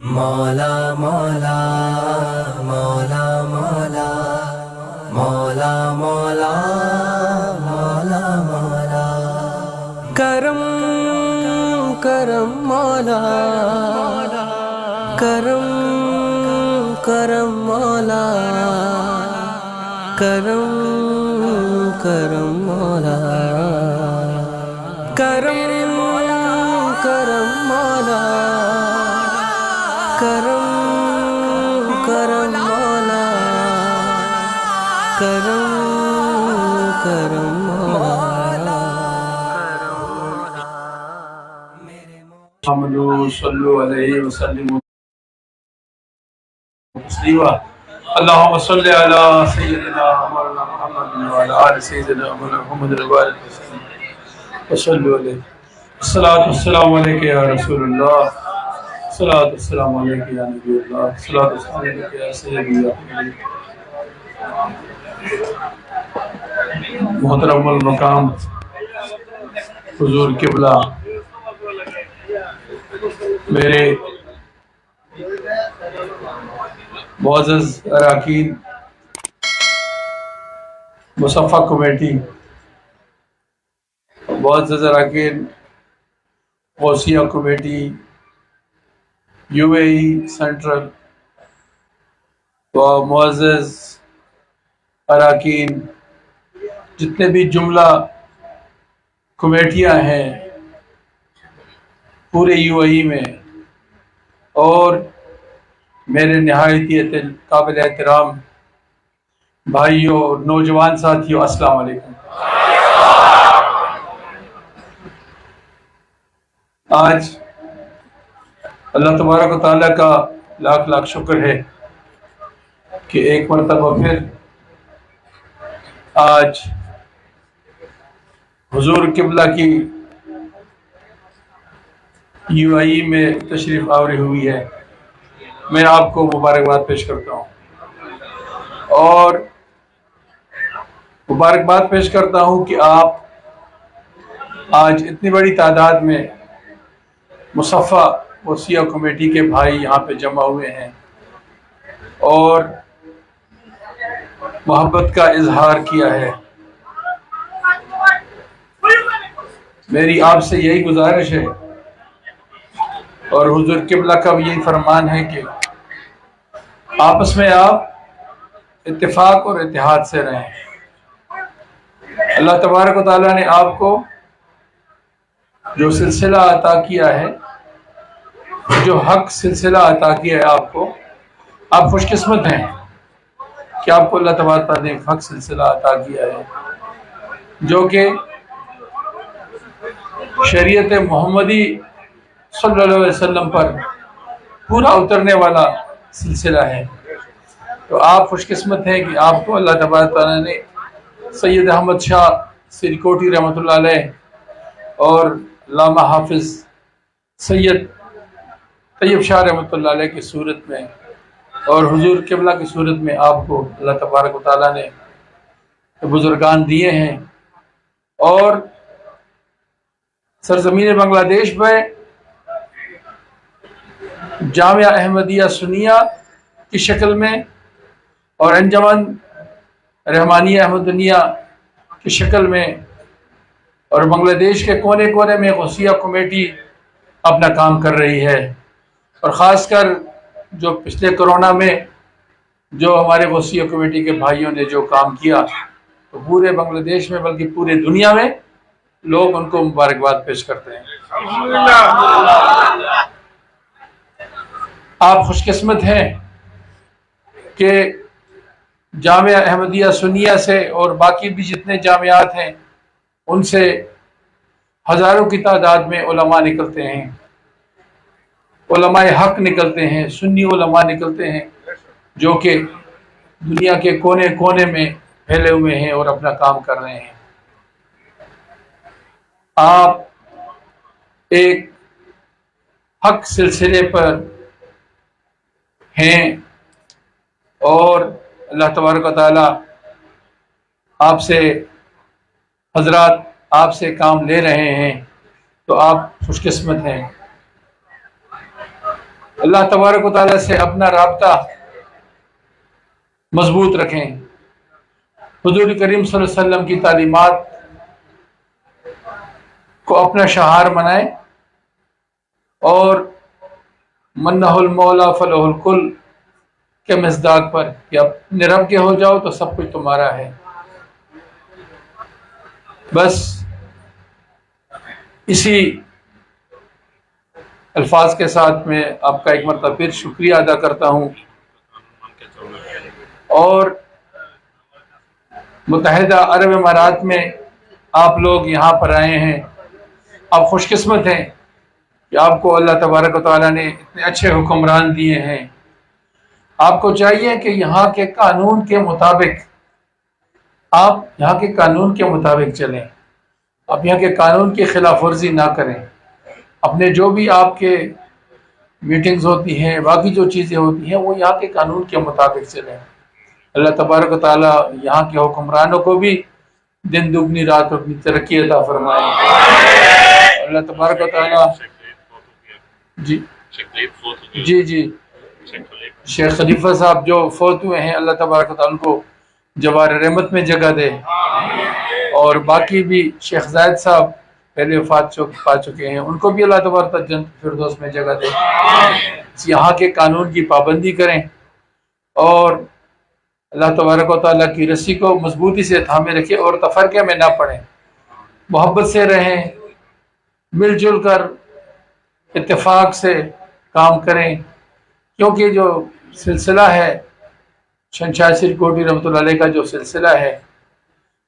مولا مولا مولا مولا مولا مولا مولا مولا کرم کرم مولا کرم کرم کرم مولا کرم کرم مولا کرم کرم مولا اللهم صل على سيدنا محمد وعلى آل سيدنا محمد وعلى آله وسلم وصلو علیہ. السلام السلام علیکہ یا رسول اللہ. صلاة السلام علیکہ یا نبی اللہ. صلاة السلام علیکہ یا سیدی یا محترم المقام، حضور قبلہ. میرے معزز عراقین مصفہ کمیٹی معزز اراکین Ghausia committee, U A E, central و معزز، اراکین، جتنے بھی جملہ کمیٹیاں ہیں پورے یو اے ای میں، اور میرے نہایت قابل احترام بھائیوں اور نوجوان ساتھیوں، السلام علیکم۔ آج اللہ تبارک و تعالیٰ کا لاکھ لاکھ شکر ہے کہ ایک مرتبہ پھر آج حضور قبلہ کی یو آئی ای میں تشریف آوری ہوئی ہے۔ میں آپ کو مبارکباد پیش کرتا ہوں۔ اور مبارکباد پیش کرتا ہوں کہ آپ آج اتنی بڑی تعداد میں مصفہ وسیع کمیٹی کے بھائی یہاں پہ جمع ہوئے ہیں۔ اور محبت کا اظہار کیا ہے۔ میری آپ سے یہی گزارش ہے۔ اور حضور قبلہ کا بھی یہی فرمان ہے کہ آپس میں آپ اتفاق اور اتحاد سے رہیں۔ اللہ تبارک و تعالیٰ نے آپ کو جو سلسلہ عطا کیا ہے، جو حق سلسلہ عطا کیا ہے آپ کو، آپ خوش قسمت ہیں؟ کہ آپ کو اللہ تبارک تعالیٰ نے ایک حق سلسلہ عطا کیا ہے؟ جو کہ شریعت محمدی صلی اللہ علیہ وسلم پر پورا اترنے والا سلسلہ ہے۔ تو آپ خوش قسمت ہیں کہ آپ کو اللہ تبارک تعالیٰ نے سید احمد شاہ سرکوٹی رحمۃ اللہ علیہ اور علامہ حافظ سید طیب شاہ رحمۃ اللہ علیہ کی صورت میں اور حضور قبلہ کی صورت میں آپ کو اللہ تبارک و تعالیٰ نے بزرگان دیے ہیں اور سرزمین بنگلہ دیش میں جامعہ احمدیہ سنیہ کی شکل میں اور انجمن رحمانیہ احمدیہ کی شکل میں اور بنگلہ دیش کے کونے کونے میں غوثیہ کمیٹی اپنا کام کر رہی ہے۔ اور خاص کر جو پچھلے کرونا میں جو ہمارے غوثیہ کمیٹی کے بھائیوں نے جو کام کیا، تو پورے بنگلہ دیش میں بلکہ پورے دنیا میں لوگ ان کو مبارکباد پیش کرتے ہیں۔ آپ خوش قسمت ہیں کہ جامعہ احمدیہ سنیہ سے اور باقی بھی جتنے جامعات ہیں ان سے ہزاروں کی تعداد میں علماء نکلتے ہیں۔ علماء حق نکلتے ہیں، سنی علماء نکلتے ہیں، جو کہ دنیا کے کونے کونے میں پھیلے ہوئے ہیں اور اپنا کام کر رہے ہیں۔ آپ ایک حق سلسلے پر ہیں اور اللہ تبارک و تعالی آپ سے حضرات آپ سے کام لے رہے ہیں تو آپ خوش قسمت ہیں۔ اللہ تبارک و تعالیٰ سے اپنا رابطہ مضبوط رکھیں۔ حضور کریم صلی اللہ علیہ وسلم کی تعلیمات کو اپنا شہار بنائیں اور منہ المولا فلح الکل کے مزداق پر کہ اپنے رب کے ہو جاؤ تو سب کچھ تمہارا ہے۔ بس اسی الفاظ کے ساتھ میں آپ کا ایک مرتبہ پھر شکریہ ادا کرتا ہوں۔ اور متحدہ عرب امارات میں آپ لوگ یہاں پر آئے ہیں۔ آپ خوش قسمت ہیں کہ آپ کو اللہ تبارک و تعالیٰ نے اتنے اچھے حکمران دیے ہیں۔ آپ کو چاہیے کہ یہاں کے قانون کے مطابق آپ یہاں کے قانون کے مطابق چلیں۔ آپ یہاں کے قانون کی خلاف ورزی نہ کریں۔ اپنے جو بھی آپ کے میٹنگز ہوتی ہیں، باقی جو چیزیں ہوتی ہیں، وہ یہاں کے قانون کے مطابق چلیں۔ اللہ تبارک و تعالیٰ یہاں کے حکمرانوں کو بھی دن دگنی، رات اپنی ترقی عطا فرمائے۔ اللہ تبارک و تعالیٰ جی۔ جی جی۔ شیخ خلیفہ صاحب جو فوت ہوئے ہیں، اللہ تبارک و تعالیٰ ان کو جوار رحمت میں جگہ دے۔ اور باقی بھی شیخ زائد صاحب پہلے وفات پا چکے ہیں۔ ان کو بھی اللہ تبارک جنت فردوس میں جگہ دے۔ یہاں کے قانون کی پابندی کریں۔ اور اللہ تبارک و تعالیٰ کی رسی کو مضبوطی سے تھامے رکھے اور تفرقے میں نہ پڑیں محبت سے رہیں۔ مل جل کر اتفاق سے کام کریں۔ کیونکہ جو سلسلہ ہے شنشاہ سر کوٹی رحمۃ اللہ علیہ کا جو سلسلہ ہے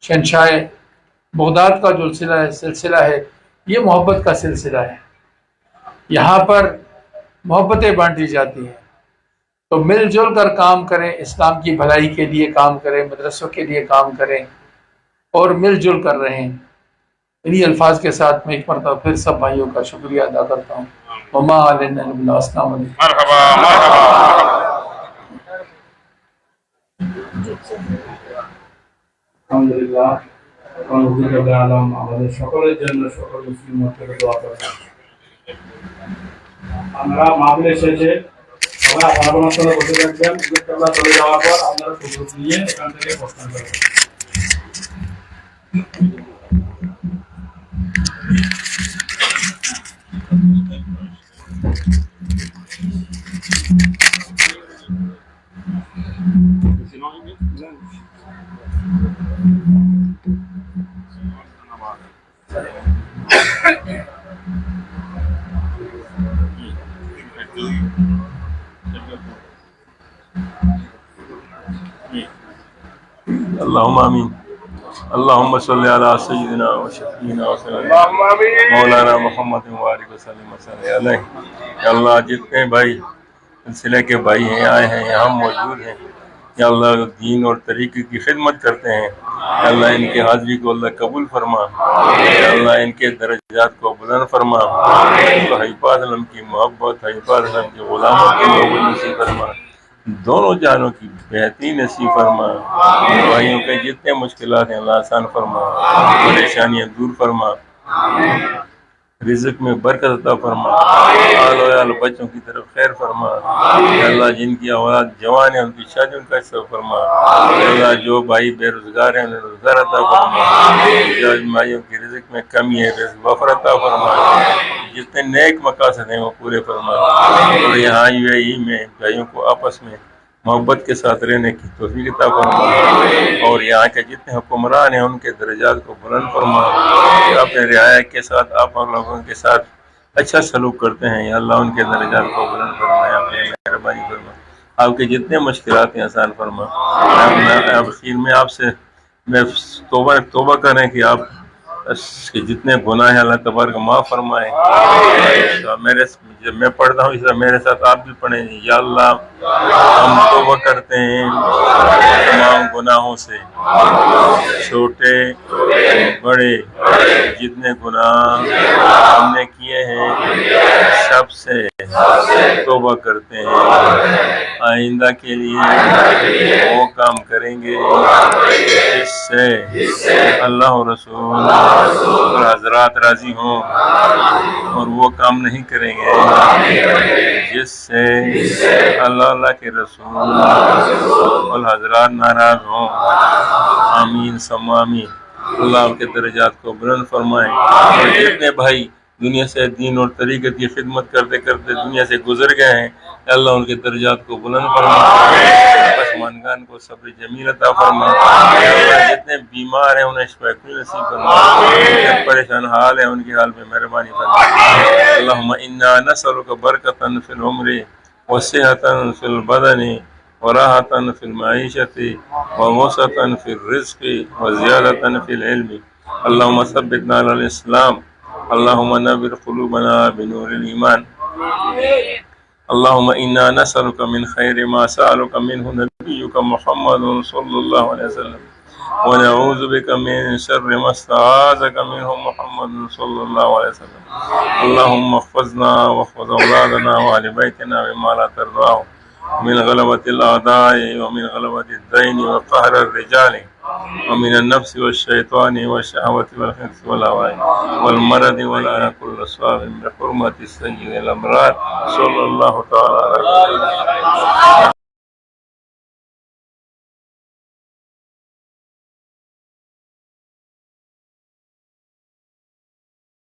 شنشاہ بغداد کا جو سلسلہ ہے سلسلہ ہے، یہ محبت کا سلسلہ ہے۔ یہاں پر محبتیں بانٹی جاتی ہیں۔ تو مل جل کر کام کریں، اسلام کی بھلائی کے لیے کام کریں، مدرسوں کے لیے کام کریں اور مل جل کر رہیں۔ انہی الفاظ کے ساتھ میں ایک مرتبہ پھر سب بھائیوں کا شکریہ ادا کرتا ہوں۔ مما علیہ السلام علیکم۔ আলহামদুলিল্লাহ আলম আমাদের সকলের জন্য সকল মুসলিম আমরা মাহফিলে শেষে সবাই চলে যাওয়ার পর আপনারা সুযোগ নিয়ে এখান থেকে প্রস্থান করবেন। اللهم امين اللهم صل على سيدنا وشفينا وسلم مولانا محمد مبارک وسلم وسلم. علیہ اللہ جتنے بھائی سلسلے کے بھائی ہیں آئے ہیں یہاں موجود ہیں یا اللہ دین اور طریقے کی خدمت کرتے ہیں۔ یا اللہ ان کی حاضری کو اللہ قبول فرما۔ یا اللہ ان کے درجات کو بلند فرما۔ ان کو حیفاظ علم کی محبت حیفاظ علم کے غلاموں کی محبت نصیب فرما۔ دونوں جانوں کی بہترین نصیب فرما۔ بھائیوں کے جتنے مشکلات ہیں، اللہ آسان فرما۔ پریشانیاں دور فرما۔ رزق میں برکت عطا فرما۔ آل و عیال بچوں کی طرف خیر فرما۔ اللہ جن کی اولاد جوان ہیں ان کی شادی ان کا حصہ فرما۔ اللہ جو بھائی بے روزگار ہیں انہیں روزگار عطا فرما۔ بھائیوں کی رزق میں کمی ہے رزق وفر عطا فرما۔ جتنے نیک مقاصد ہیں وہ پورے فرما۔ اور یہاں یو اے ای میں بھائیوں کو آپس میں محبت کے ساتھ رہنے کی توفیق عطا فرما اور یہاں کے جتنے حکمران ہیں، ان کے درجات کو بلند فرما اپنے رعایا کے ساتھ، آپ اور لوگوں کے ساتھ اچھا سلوک کرتے ہیں۔ یا اللہ ان کے درجات کو بلند فرمائے اپنے مہربانی فرما آپ کے جتنے مشکلات ہیں، آسان فرما میں میں آپ سے میں توبہ توبہ کریں کہ آپ اس کے جتنے گناہ ہیں اللہ تبارک معاف فرمائے۔ میرے جب میں پڑھتا ہوں اس طرح میرے ساتھ آپ بھی پڑھیں۔ یا اللہ ہم توبہ کرتے ہیں تمام گناہوں سے۔ چھوٹے بڑے جتنے گناہ ہم نے کیے ہیں سب سے توبہ کرتے ہیں۔ آئندہ کے لیے وہ کام کریں گے۔ جس سے اللہ رسول اور حضرات راضی ہوں اور وہ کام نہیں کریں گے جس سے اللہ اللہ کے رسول اور حضرات ناراض ہوں۔ آمین سمامین اللہ کے درجات کو بلند فرمائے۔ اور جتنے بھائی دنیا سے دین اور طریقت کی خدمت کرتے کرتے دنیا سے گزر گئے ہیں۔ اللہ ان کے درجات کو بلند فرمائے پسمانگان کو صبر جمیل عطا فرمائے اللہ جتنے بیمار ہیں انہیں شفا کل نصیب فرمائے جتنے پریشان حال ہیں ان کے حال میں مہربانی فرمائے اللہم انا نسألک برکتا فی العمر وصحتا فی البدن وراحة في المعيشة ووسطا في الرزق وزيادة في العلم۔ اللهم ثبتنا على الإسلام اللهم نبر قلوبنا بنور الإيمان. اللهم إنا نسألك من خير ما سألك منه نبيك محمد صلى الله عليه وسلم. ونعوذ بك من شر ما استعاذك منه محمد صلى الله عليه وسلم. اللهم احفظنا واحفظ أولادنا وأهل بيتنا بما لا ترضاه من غلبة الأعداء ومن غلبة الدين وقهر الرجال. ومن النفس والشيطان والشهوة والحرص والهوى والمرض ولا كل صاب بحرمة السيد الأمرار صلى الله تعالى عليه وسلم